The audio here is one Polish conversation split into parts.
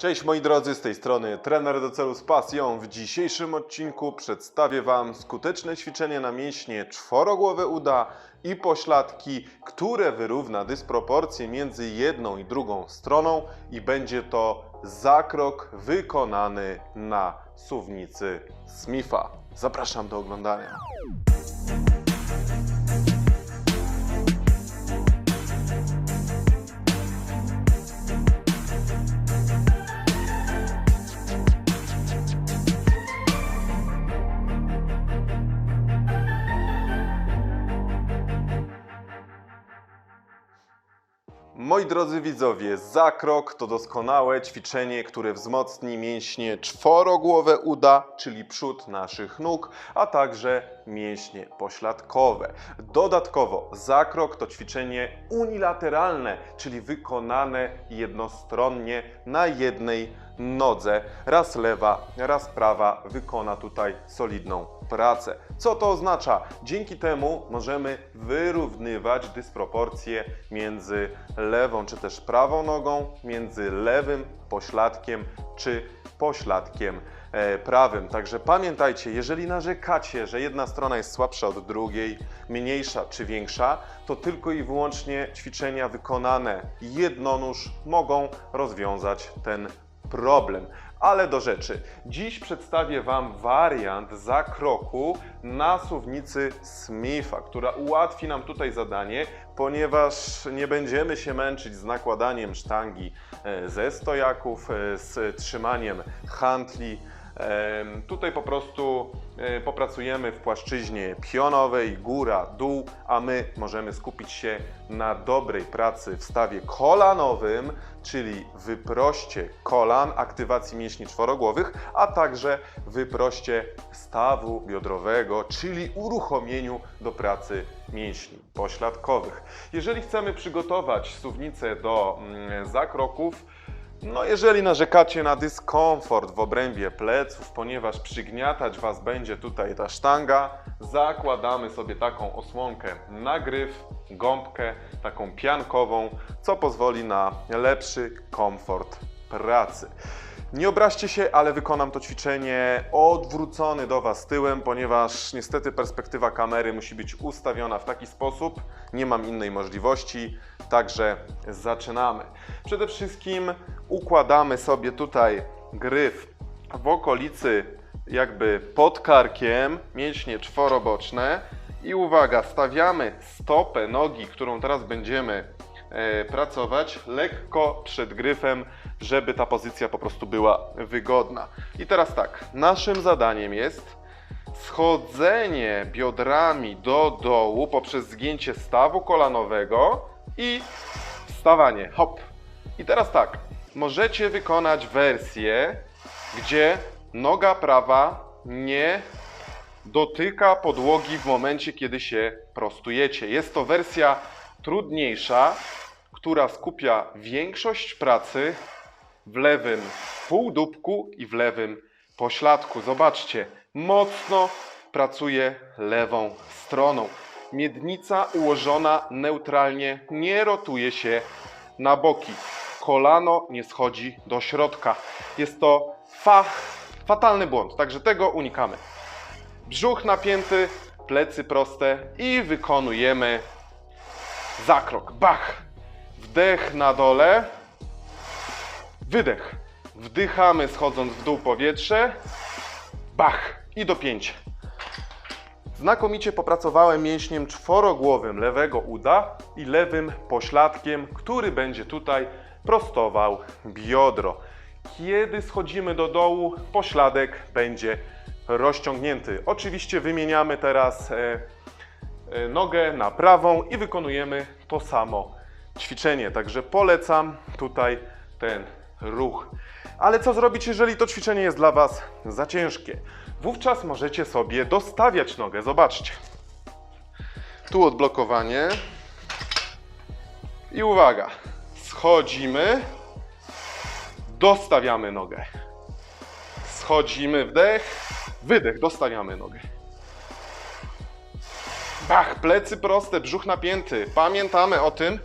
Cześć moi drodzy, z tej strony trener do celu z pasją. W dzisiejszym odcinku przedstawię Wam skuteczne ćwiczenie na mięśnie czworogłowe uda i pośladki, które wyrówna dysproporcje między jedną i drugą stroną i będzie to zakrok wykonany na suwnicy Smitha. Zapraszam do oglądania. Moi drodzy widzowie, zakrok to doskonałe ćwiczenie, które wzmocni mięśnie czworogłowe uda, czyli przód naszych nóg, a także mięśnie pośladkowe. Dodatkowo zakrok to ćwiczenie unilateralne, czyli wykonane jednostronnie na jednej nodze. Raz lewa, raz prawa wykona tutaj solidną pracę. Co to oznacza? Dzięki temu możemy wyrównywać dysproporcje między lewą czy też prawą nogą, między lewym pośladkiem czy pośladkiem e, prawym. Także pamiętajcie, jeżeli narzekacie, że jedna strona jest słabsza od drugiej, mniejsza czy większa, to tylko i wyłącznie ćwiczenia wykonane jednonóż mogą rozwiązać ten problem. Ale do rzeczy. Dziś przedstawię Wam wariant zakroku na suwnicy Smitha, która ułatwi nam tutaj zadanie, ponieważ nie będziemy się męczyć z nakładaniem sztangi e, ze stojaków, e, z trzymaniem handli. Tutaj po prostu e, popracujemy w płaszczyźnie pionowej, góra, dół, a my możemy skupić się na dobrej pracy w stawie kolanowym, czyli wyproście kolan, aktywacji mięśni czworogłowych, a także wyproście stawu biodrowego, czyli uruchomieniu do pracy mięśni pośladkowych. Jeżeli chcemy przygotować suwnicę do mm, zakroków, no, jeżeli narzekacie na dyskomfort w obrębie pleców, ponieważ przygniatać Was będzie tutaj ta sztanga, zakładamy sobie taką osłonkę na gryf, gąbkę, taką piankową, co pozwoli na lepszy komfort pracy. Nie obraźcie się, ale wykonam to ćwiczenie odwrócony do Was tyłem, ponieważ niestety perspektywa kamery musi być ustawiona w taki sposób. Nie mam innej możliwości, także zaczynamy. Przede wszystkim układamy sobie tutaj gryf w okolicy jakby pod karkiem, mięśnie czworoboczne i uwaga, stawiamy stopę nogi, którą teraz będziemy pracować lekko przed gryfem, żeby ta pozycja po prostu była wygodna. I teraz tak, naszym zadaniem jest schodzenie biodrami do dołu poprzez zgięcie stawu kolanowego i wstawanie. Hop. I teraz tak, możecie wykonać wersję, gdzie noga prawa nie dotyka podłogi w momencie, kiedy się prostujecie. Jest to wersja trudniejsza, która skupia większość pracy w lewym półdubku i w lewym pośladku. Zobaczcie, mocno pracuje lewą stroną. Miednica ułożona neutralnie nie rotuje się na boki. Kolano nie schodzi do środka. Jest to fa fatalny błąd, także tego unikamy. Brzuch napięty, plecy proste i wykonujemy zakrok. Bach! Wdech na dole, wydech. Wdychamy schodząc w dół powietrze, bach i dopięcie. Znakomicie popracowałem mięśniem czworogłowym lewego uda i lewym pośladkiem, który będzie tutaj prostował biodro. Kiedy schodzimy do dołu, pośladek będzie rozciągnięty. Oczywiście wymieniamy teraz e, nogę na prawą i wykonujemy to samo ćwiczenie. Także polecam tutaj ten ruch. Ale co zrobić, jeżeli to ćwiczenie jest dla Was za ciężkie? Wówczas możecie sobie dostawiać nogę. Zobaczcie. Tu odblokowanie. I uwaga. Schodzimy. Dostawiamy nogę. Schodzimy, wdech, wydech, dostawiamy nogę. Bach, plecy proste, brzuch napięty. Pamiętamy o tym.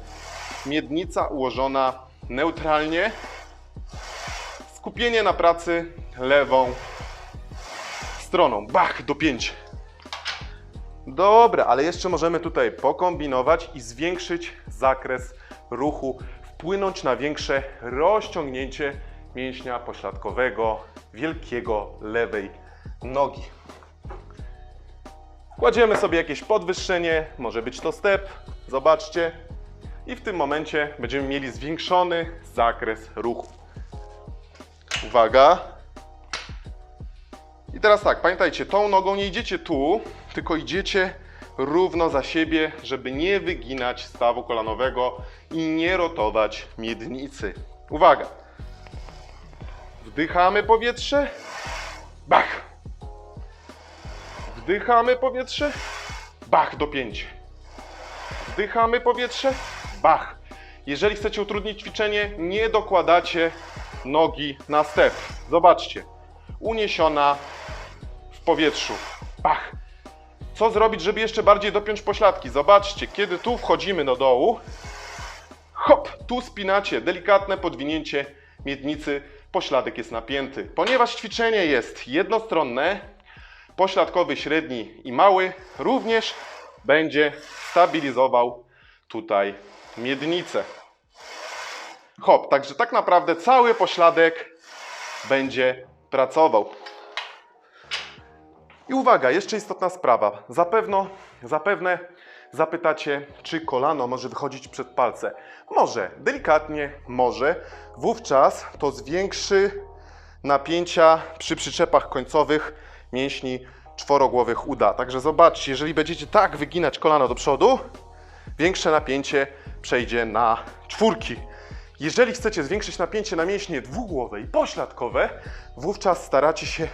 Miednica ułożona neutralnie. Skupienie na pracy lewą stroną. Bach, dopięcie. Dobra, ale jeszcze możemy tutaj pokombinować i zwiększyć zakres ruchu, wpłynąć na większe rozciągnięcie mięśnia pośladkowego wielkiego lewej nogi. Kładziemy sobie jakieś podwyższenie, może być to step, zobaczcie. I w tym momencie będziemy mieli zwiększony zakres ruchu. Uwaga. I teraz tak, pamiętajcie, tą nogą nie idziecie tu, tylko idziecie równo za siebie, żeby nie wyginać stawu kolanowego i nie rotować miednicy. Uwaga. Wdychamy powietrze. Bach. Wdychamy powietrze. Bach, dopięcie. Wdychamy powietrze. Bach. Jeżeli chcecie utrudnić ćwiczenie, nie dokładacie nogi na step. Zobaczcie. Uniesiona w powietrzu. Bach. Co zrobić, żeby jeszcze bardziej dopiąć pośladki? Zobaczcie, kiedy tu wchodzimy do dołu, hop, tu spinacie, delikatne podwinięcie miednicy, pośladek jest napięty. Ponieważ ćwiczenie jest jednostronne, pośladkowy średni i mały również będzie stabilizował tutaj miednicę. Hop, także tak naprawdę cały pośladek będzie pracował. I uwaga, jeszcze istotna sprawa. Zapewno, zapewne zapytacie, czy kolano może wychodzić przed palce. Może, delikatnie może. Wówczas to zwiększy napięcia przy przyczepach końcowych mięśni czworogłowych uda. Także zobaczcie, jeżeli będziecie tak wyginać kolano do przodu, większe napięcie przejdzie na czwórki. Jeżeli chcecie zwiększyć napięcie na mięśnie dwugłowe i pośladkowe, wówczas staracie się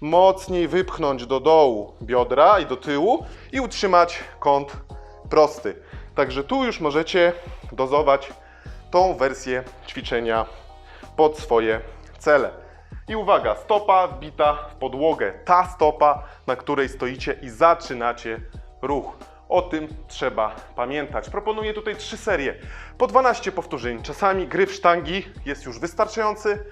mocniej wypchnąć do dołu biodra i do tyłu i utrzymać kąt prosty. Także tu już możecie dozować tą wersję ćwiczenia pod swoje cele. I uwaga, stopa wbita w podłogę. Ta stopa, na której stoicie i zaczynacie ruch. O tym trzeba pamiętać. Proponuję tutaj trzy serie po 12 powtórzeń. Czasami gryf sztangi jest już wystarczający,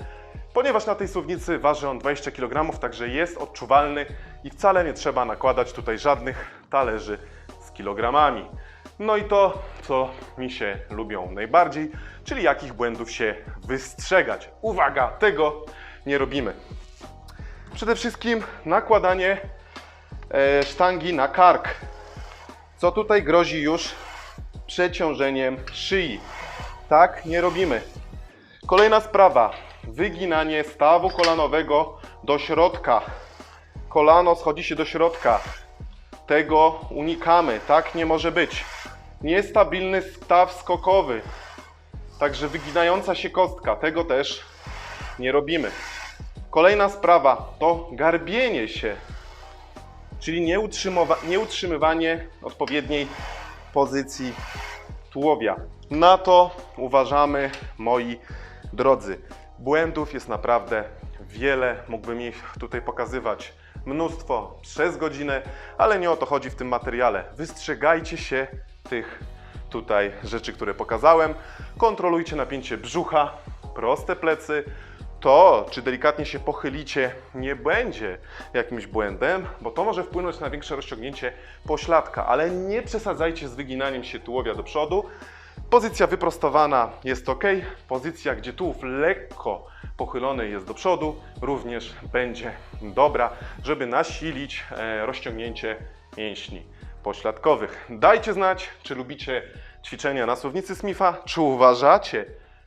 ponieważ na tej suwnicy waży on 20 kg, także jest odczuwalny i wcale nie trzeba nakładać tutaj żadnych talerzy z kilogramami. No i to, co mi się lubią najbardziej, czyli jakich błędów się wystrzegać. Uwaga, tego nie robimy. Przede wszystkim nakładanie e, sztangi na kark, co tutaj grozi już przeciążeniem szyi. Tak nie robimy. Kolejna sprawa. Wyginanie stawu kolanowego do środka. Kolano schodzi się do środka. Tego unikamy. Tak nie może być. Niestabilny staw skokowy. Także wyginająca się kostka. Tego też nie robimy. Kolejna sprawa to garbienie się, czyli nieutrzymywanie odpowiedniej pozycji tułowia. Na to uważamy, moi drodzy. Błędów jest naprawdę wiele, mógłbym ich tutaj pokazywać mnóstwo przez godzinę, ale nie o to chodzi w tym materiale. Wystrzegajcie się tych tutaj rzeczy, które pokazałem. Kontrolujcie napięcie brzucha, proste plecy. To, czy delikatnie się pochylicie, nie będzie jakimś błędem, bo to może wpłynąć na większe rozciągnięcie pośladka, ale nie przesadzajcie z wyginaniem się tułowia do przodu. Pozycja wyprostowana jest ok. Pozycja, gdzie tułów lekko pochylony jest do przodu, również będzie dobra, żeby nasilić e, rozciągnięcie mięśni pośladkowych. Dajcie znać, czy lubicie ćwiczenia na suwnicy Smitha, czy uważacie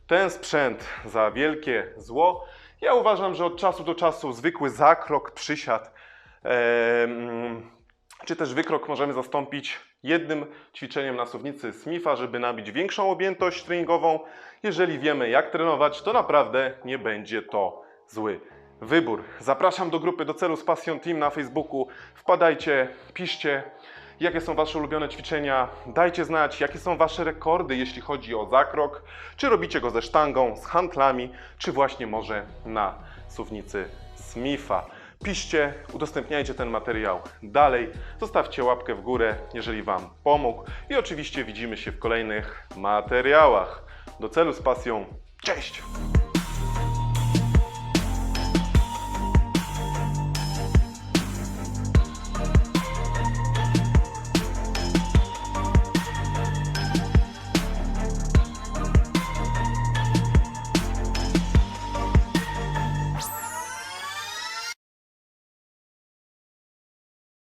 ten sprzęt za wielkie zło. Ja uważam, że od czasu do czasu zwykły zakrok, przysiad czy też wykrok możemy zastąpić jednym ćwiczeniem na suwnicy Smitha, żeby nabić większą objętość treningową. Jeżeli wiemy jak trenować, to naprawdę nie będzie to zły wybór. Zapraszam do grupy do celu z Passion Team na Facebooku. Wpadajcie, piszcie, jakie są Wasze ulubione ćwiczenia. Dajcie znać, jakie są Wasze rekordy, jeśli chodzi o zakrok. Czy robicie go ze sztangą, z handlami, czy właśnie może na suwnicy Smitha. Piszcie, udostępniajcie ten materiał dalej, zostawcie łapkę w górę, jeżeli Wam pomógł i oczywiście widzimy się w kolejnych materiałach. Do celu z pasją. Cześć!